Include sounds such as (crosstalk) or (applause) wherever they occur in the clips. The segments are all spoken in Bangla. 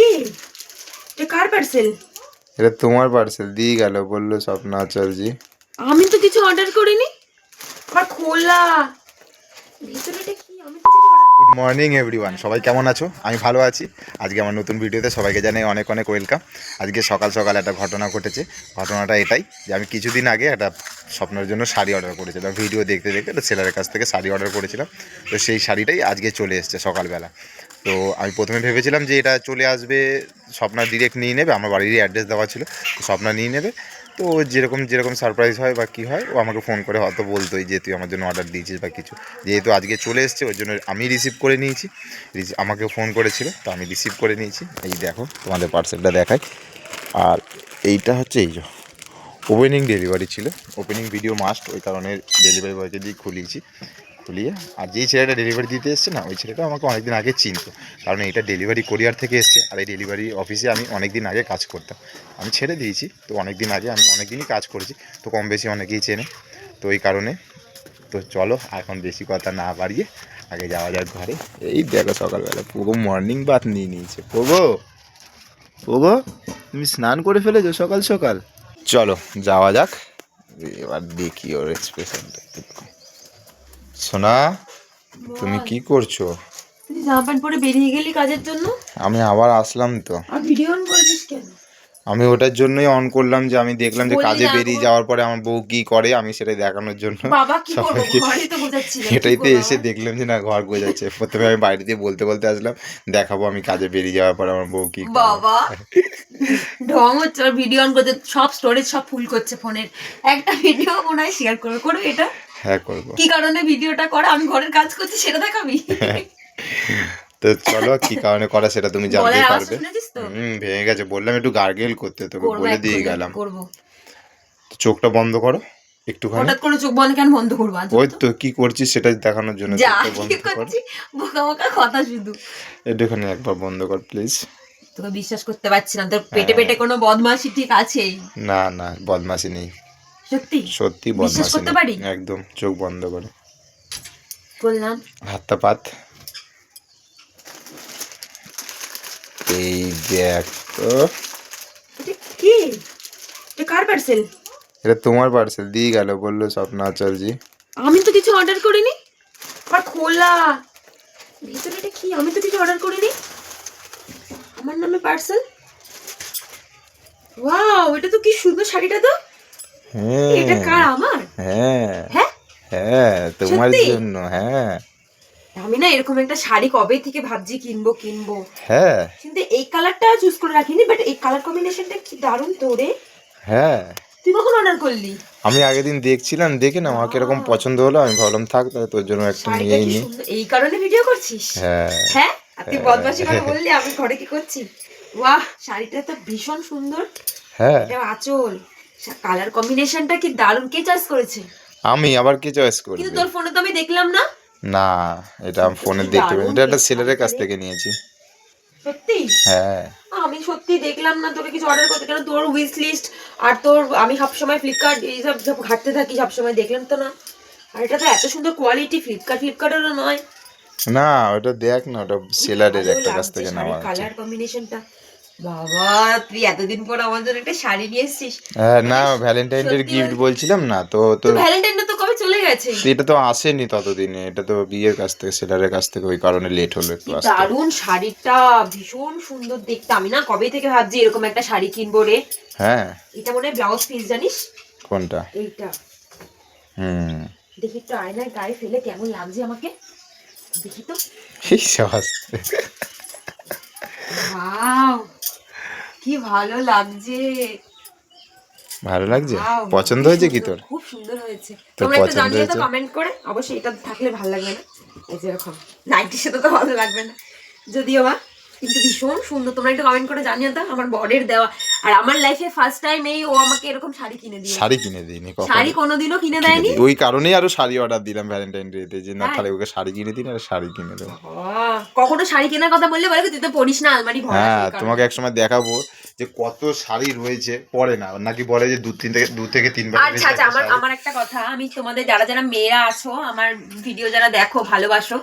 কি? এটা কার পার্সেল এটা তোমার পার্সেল দিয়ে গেল বলল স্বপ্ন আচার্যি। আমি তো কিছু অর্ডার করিনি। খোলা। কি? আমি গুড মর্নিং এভরিওয়ান সবাই কেমন আছো? আমি ভালো আছি। আজকে আমার নতুন ভিডিওতে সবাইকে জানাই অনেক অনেক ওয়েলকাম আজকে সকাল সকাল একটা ঘটনা ঘটেছে। ঘটনাটা এটাই যে আমি কিছুদিন আগে একটা স্বপ্নের জন্য শাড়ি অর্ডার করেছিলাম। ভিডিও দেখতে দেখতে একটা ছেলের কাছ থেকে শাড়ি অর্ডার করেছিলাম। তো সেই শাড়িটাই আজকে চলে এসছে সকালবেলা। তো আমি প্রথমে ভেবেছিলাম যে এটা চলে আসবে, স্বপ্না ডিরেক্ট নিয়ে নেবে, আমার বাড়িরই অ্যাড্রেস দেওয়া ছিল স্বপ্না নিয়ে নেবে। তো যেরকম যেরকম সারপ্রাইজ হয় বা কী হয়, ও আমাকে ফোন করে হয়তো বলতোই যে তুই আমার জন্য অর্ডার দিয়েছিস বা কিছু। যেহেতু আজকে চলে এসছে, ওর জন্য আমি রিসিভ করে নিয়েছি। আমাকে ফোন করেছিল, তো আমি রিসিভ করে নিয়েছি। এই দেখো, তোমাদের পার্সেলটা দেখাই। আর এইটা হচ্ছে এই যে ওপেনিং ডেলিভারি ছিল। ওপেনিং ভিডিও মাস্ট ওই কারণে ডেলিভারি বয়কে দিয়ে খুলিয়েছি। খুলিয়ে আর যেই ছেলেটা ডেলিভারি দিতে এসছে না, ওই ছেলেটা আমাকে অনেকদিন আগে চিনতো। কারণ এটা ডেলিভারি কোরিয়ার থেকে এসছে, আর এই ডেলিভারি অফিসে আমি অনেক দিন আগে কাজ করতাম। আমি ছেড়ে দিয়েছি, তো অনেক দিন আগে আমি অনেক দিনই কাজ করেছি, তো কম বেশি অনেকেই চেনে। তো এই কারণে, তো চলো, এখন বেশি কথা না বাড়িয়ে আগে যাওয়া যাক ঘরে। এই দেখো সকালবেলা পুগো মর্নিং বাথ নিয়ে নিয়েছে। পুগো পুগো তুমি স্নান করে ফেলেছো সকাল সকাল? চলো, যাওয়া যাক। এবার দেখি ওর এক্সপ্রেশনটা সোনা তুমি কি করছ? তুই জামা প্যান্ট পরে বেরিয়ে গেলি কাজের জন্য? আমি আবার আসলাম তো। আর ভিডিও অন করেছিস কেন? আমি ওটার জন্যই অন করলাম যে আমি দেখলাম যে কাজে বেরিয়ে যাওয়ার পরে আমার বউ কি করে আমি সেটা দেখানোর জন্য সবাইকে- এটাই তো এসে দেখলাম যে না ঘর গোজাচ্ছে প্রথমে আমি বাইরে দিয়ে বলতে বলতে আসলাম দেখাবো আমি কাজে বেরিয়ে যাওয়ার পরে আমার বউ কি করে। বাবা। ঢং হচ্ছে ভিডিও অন করতে সব স্টোরেজ সব ফুল করছে ফোনের। একটা ভিডিও মনে হয় শেয়ার করবে। করবে এটা? হ্যাঁ করব। কি কারণে ভিডিওটা করা? আমি ঘরের কাজ করছি সেটা দেখাবি? (laughs) তো চলো কি কারণে করা সেটা তুমি জানতে পারবে। হুম ভেঙে গেছে বললাম একটু গার্গেল করতে তোকে বলে দিয়ে গেলাম। চোখটা বন্ধ করো একটুখানি। হঠাৎ করে চোখ বন্ধ কেন বন্ধ করব? ওই তো। কি করছিস সেটা দেখানোর জন্য চোখটা বন্ধ কর। বোকা বোকা কথা শুধু। একটুখানি একবার বন্ধ কর প্লিজ তোকে বিশ্বাস করতে পারছি না তোর পেটে পেটে কোনো বদমাশি ঠিক আছেই। না না বদমাসি নেই। সত্যি? সত্যি বদমাসি করতে পারি? একদম চোখ বন্ধ করে। করলাম হাতটা পাত। এই দেখ। এটা কি? এটা কার পার্সেল এটা তোমার পার্সেল দিয়ে গেল বলল স্বপ্ন আচার্যি। আমি তো কিছু অর্ডার করিনি। আবার খোলা। ভিতরে এটা কি? আমি তো কিছু অর্ডার করিনি। আমার নামে পার্সেল ওয়াও এটা তো কি সুন্দর শাড়িটা তো। এটা হ্যাঁ কার আমার? হ্যাঁ। হ্যাঁ? হ্যাঁ তোমার জন্য হ্যাঁ। আমি না এরকম একটা শাড়ি কবে থেকে ভাবছি কিনবো কিনবো। হ্যাঁ। কিন্তু এই কালারটা চুজ করে রাখিনি বাট এই কালার কম্বিনেশনটা কি দারুণ তোরে হ্যাঁ। তুই কখন অর্ডার করলি? আমি আগের দিন দেখছিলাম দেখে না আমার কীরকম পছন্দ হলো আমি ভাবলাম থাক তাহলে তোর জন্য একটা নিয়েই নি। এই কারণে ভিডিও করছিস? হ্যাঁ। হ্যাঁ? আর তুই বদমাসি করে বললি আমি ঘরে কি করছি? বাহ শাড়িটা তো ভীষণ সুন্দর। হ্যাঁ। এটা আঁচল। কালার কম্বিনেশনটা কি দারুণ কে চয়েস করেছে? আমি আবার কি চয়েস করি কিন্তু তোর ফোনে তো আমি দেখলাম না। না এটা আমি ফোনে দেখতে পাই এটা একটা ছেলের কাছ থেকে নিয়েছি। সত্যি? হ্যাঁ। আমি সত্যি দেখলাম না তোকে কিছু অর্ডার করতে কেন তোর উইশ লিস্ট আর তোর আমি সবসময় ফ্লিপকার্ট এইসব সব ঘাটতে থাকি সবসময় দেখলাম তো না। আর এটা তো এত সুন্দর কোয়ালিটি ফ্লিপকার্ট ফ্লিপকার্টেরও নয়। না ওটা দেখ না ওটা সেলারের একটা কাছ থেকে নেওয়া কালার কম্বিনেশনটা বাবা তুই এতদিন পর আমার জন্য একটা শাড়ি নিয়ে এসেছিস। হ্যাঁ না ভ্যালেন্টাইন ডে গিফট বলছিলাম না তো তো ভ্যালেন্টাইন তো চলে গেছে? এটা তো আসেনি ততদিনে। এটা তো বিয়ের কাছ থেকে সেলারের কাছ থেকে ওই কারণে লেট হলো একটু আসতে। দারুণ শাড়িটা ভীষণ সুন্দর দেখতে। আমি না কবে থেকে ভাবছি এরকম একটা শাড়ি কিনবো রে। হ্যাঁ। এটা মনে হয় ব্লাউজ পিস জানিস? কোনটা? এইটা। হুম। দেখি একটু আয়নায় গায়ে ফেলে কেমন লাগছে আমাকে। দেখি তো। এই সহজ ওয়াও কি ভালো লাগছে। ভালো লাগছে? পছন্দ হয়েছে কি তোর? খুব সুন্দর হয়েছে। তোমরা একটু জানিয়ে তো কমেন্ট করে অবশ্যই এটা থাকলে ভালো লাগবে না। এই যে এরকম নাইটির সাথে তো ভালো লাগবে না। যদিও বা কিন্তু ভীষণ সুন্দর। তোমরা একটু কমেন্ট করে জানিয়ে দাও আমার বরের দেওয়া। আর আমার লাইফে ফার্স্ট টাইম এই ও আমাকে এরকম শাড়ি কিনে দিয়ে শাড়ি কিনে দিইনি কখনো। শাড়ি কোনোদিনও কিনে দেয়নি? ওই কারণেই আরও শাড়ি অর্ডার দিলাম ভ্যালেন্টাইন ডেতে যে না তাই? তাহলে ওকে শাড়ি কিনে দিন আর শাড়ি কিনে দেবো। কখনো শাড়ি কেনার কথা বললে বলে তুই তো পড়িস না আলমারি ভরা হ্যাঁ তোমাকে একসময় দেখাবো। যে কত শাড়ি রয়েছে পরে না নাকি বলে যে দু তিন থেকে দু থেকে তিনবার আচ্ছা আচ্ছা আমার আমার একটা কথা আমি তোমাদের যারা যারা মেয়েরা আছো আমার ভিডিও যারা দেখো ভালোবাসো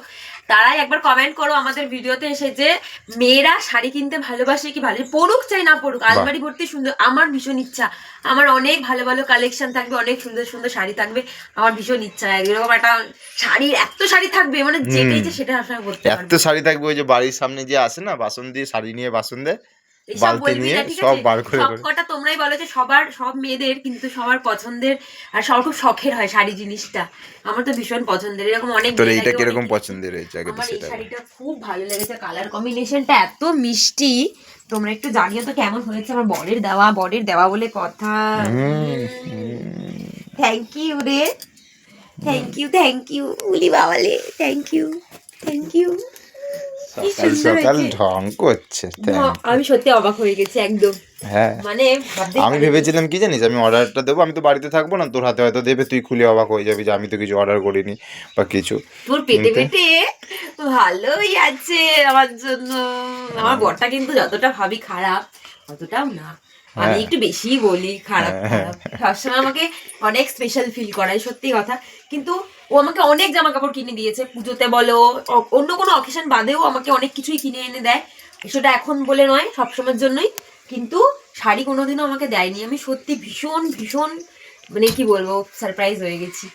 তারাই একবার কমেন্ট করো আমাদের ভিডিওতে এসে যে মেয়েরা শাড়ি কিনতে ভালোবাসে কি ভালো পড়ুক চাই না পড়ুক আলমারি ভর্তি সুন্দর আমার ভীষণ ইচ্ছা। আমার অনেক ভালো ভালো কালেকশন থাকবে অনেক সুন্দর সুন্দর শাড়ি থাকবে আমার ভীষণ ইচ্ছা। এরকম একটা শাড়ির এত শাড়ি থাকবে মানে যেটাই যে সেটা আপনারা করতে এত শাড়ি থাকবে ওই যে বাড়ির সামনে যে আসে না বাসন দিয়ে শাড়ি নিয়ে বাসন দেয় এইসব বলবি না, ঠিক আছে? তোমরাই বলো যে সবার সব মেয়েদের কিন্তু সবার পছন্দের আর সবার খুব শখের হয় শাড়ি জিনিসটা। আমার তো ভীষণ পছন্দের এরকম অনেক তোর এইটা কীরকম পছন্দের হয়েছে আগে আমার এই শাড়িটা খুব ভালো লেগেছে কালার কম্বিনেশনটা এত মিষ্টি। তোমরা একটু জানিও তো কেমন হয়েছে আমার বরের দেওয়া বরের দেওয়া বলে কথা। থ্যাংক ইউ রে। থ্যাংক ইউ থ্যাংক ইউ উলি বাবালে। থ্যাংক ইউ থ্যাংক ইউ সকাল সকাল ঢং করছে আমি সত্যি অবাক হয়ে গেছি একদম। হ্যাঁ। মানে আমি ভেবেছিলাম কি জানিস আমি অর্ডারটা দেবো আমি তো বাড়িতে থাকব না তোর হাতে হয়তো দেবে তুই খুলে অবাক হয়ে যাবি যে আমি তো কিছু অর্ডার করিনি বা কিছু। তোর পেটে পেটে ভালোই আছে আমার জন্য। আমার বরটা কিন্তু যতটা ভাবি খারাপ অতটাও না। আমি হ্যাঁ। একটু বেশি বলি খারাপ খারাপ। সবসময় আমাকে অনেক স্পেশাল ফিল করায় সত্যি কথা। কিন্তু ও আমাকে অনেক জামা কাপড় কিনে দিয়েছে পুজোতে বলো অন্য কোনো অকেশন বাদেও আমাকে অনেক কিছুই কিনে এনে দেয়। সেটা এখন বলে নয় সবসময়ের জন্যই। কিন্তু শাড়ি কোনোদিনও আমাকে দেয়নি। আমি সত্যি ভীষণ ভীষণ মানে কি বলব সারপ্রাইজ হয়ে গেছি।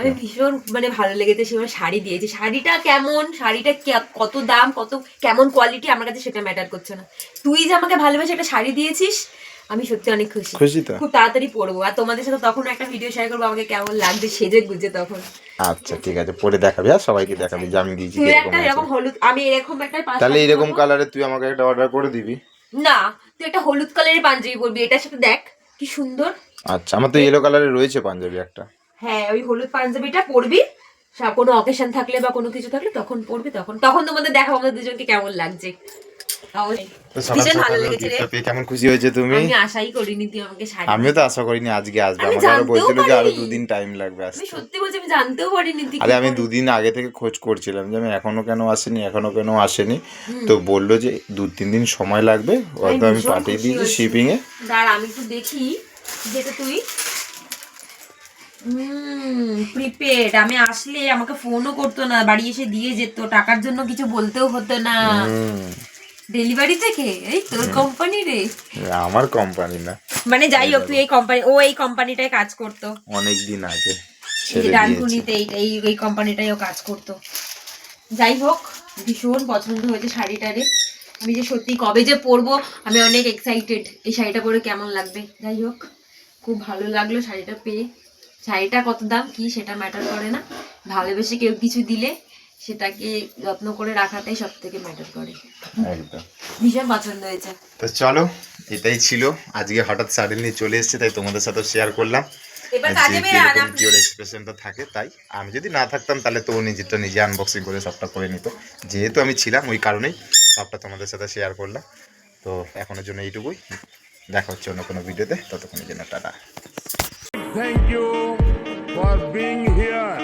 আমি ভীষণ মানে ভালো লেগেছে সে আমার শাড়ি দিয়েছে। শাড়িটা কেমন শাড়িটা কত দাম কত কেমন কোয়ালিটি আমার কাছে সেটা ম্যাটার করছে না। তুই যে আমাকে ভালোবেসে একটা শাড়ি দিয়েছিস আমি সত্যি অনেক খুশি। খুশি তো খুব তাড়াতাড়ি পরবো আর তোমাদের সাথে তখন একটা ভিডিও শেয়ার করব আমাকে কেমন লাগবে সেজে গুজে তখন। আচ্ছা ঠিক আছে পরে দেখাবি আর সবাইকে দেখাবি যে আমি দিয়েছি একটা এরকম হলুদ আমি এরকম একটা তাহলে এরকম কালারে তুই আমাকে একটা অর্ডার করে দিবি। না তুই একটা হলুদ কালারের পাঞ্জাবি পরবি এটার সাথে দেখ কি সুন্দর। আচ্ছা আমার তো ইয়েলো কালারে রয়েছে পাঞ্জাবি একটা। হ্যাঁ ওই হলুদ পাঞ্জাবিটা পরবি কোনো অকেশন থাকলে বা কোনো কিছু থাকলে তখন পরবি তখন তখন তোমাদের দেখাবো আমাদের দুজনকে কেমন লাগছে। কেমন খুশি হয়েছে তুমি? আমি আশাই করিনি তুই আমাকে শাড়ি আমিও তো আশা করিনি আজকে আসবে। আমাকে আরও বলছিল যে আরও দুদিন টাইম লাগবে আমি সত্যি বলছি আমি জানতেও পারিনি তুই আরে আমি দুদিন আগে থেকে খোঁজ করছিলাম যে আমি এখনও কেন আসেনি এখনও কেন আসেনি। তো বলল যে দু তিন দিন সময় লাগবে হয়তো আমি পাঠিয়ে দিয়েছি শিপিং এ দাঁড়া আমি একটু দেখি যেটা তুই। প্রিপেড আমি আসলে আমাকে ফোনও করতো না বাড়ি এসে দিয়ে যেত টাকার জন্য কিছু বলতেও হতো না। ডেলিভারি থেকে? এই তোর কোম্পানি রে। আমার কোম্পানি না। মানে যাই হোক তুই এই কোম্পানি ও এই কোম্পানিটায় কাজ করতো। অনেক দিন আগে ডানকুনিতে এই এই কোম্পানিটাই ও কাজ করতো। যাই হোক ভীষণ পছন্দ হয়েছে শাড়িটারে আমি যে সত্যি কবে যে পরবো আমি অনেক এক্সাইটেড এই শাড়িটা পরে কেমন লাগবে? যাই হোক খুব ভালো লাগল শাড়িটা পেয়ে। শাড়িটা কত দাম কি সেটা ম্যাটার করে না। ভালোবেসে কেউ কিছু দিলে সেটাকে যত্ন করে রাখাটাই সব থেকে ম্যাটার করে। একদম। ভীষণ পছন্দ হয়েছে। তো চলো এটাই ছিল। আজকে হঠাৎ সাডেনলি চলে এসেছে তাই তোমাদের সাথে শেয়ার করলাম। যে কীরকম আপনি কি ওর এক্সপ্রেশনটা থাকে তাই আমি যদি না থাকতাম তাহলে তো ও নিজেরটা নিজে আনবক্সিং করে সবটা করে নিত। যেহেতু আমি ছিলাম ওই কারণেই সবটা তোমাদের সাথে শেয়ার করলাম। তো এখনের জন্য এইটুকুই। দেখা হচ্ছে অন্য কোনো ভিডিওতে ততক্ষণের জন্য tata. Thank you for being here.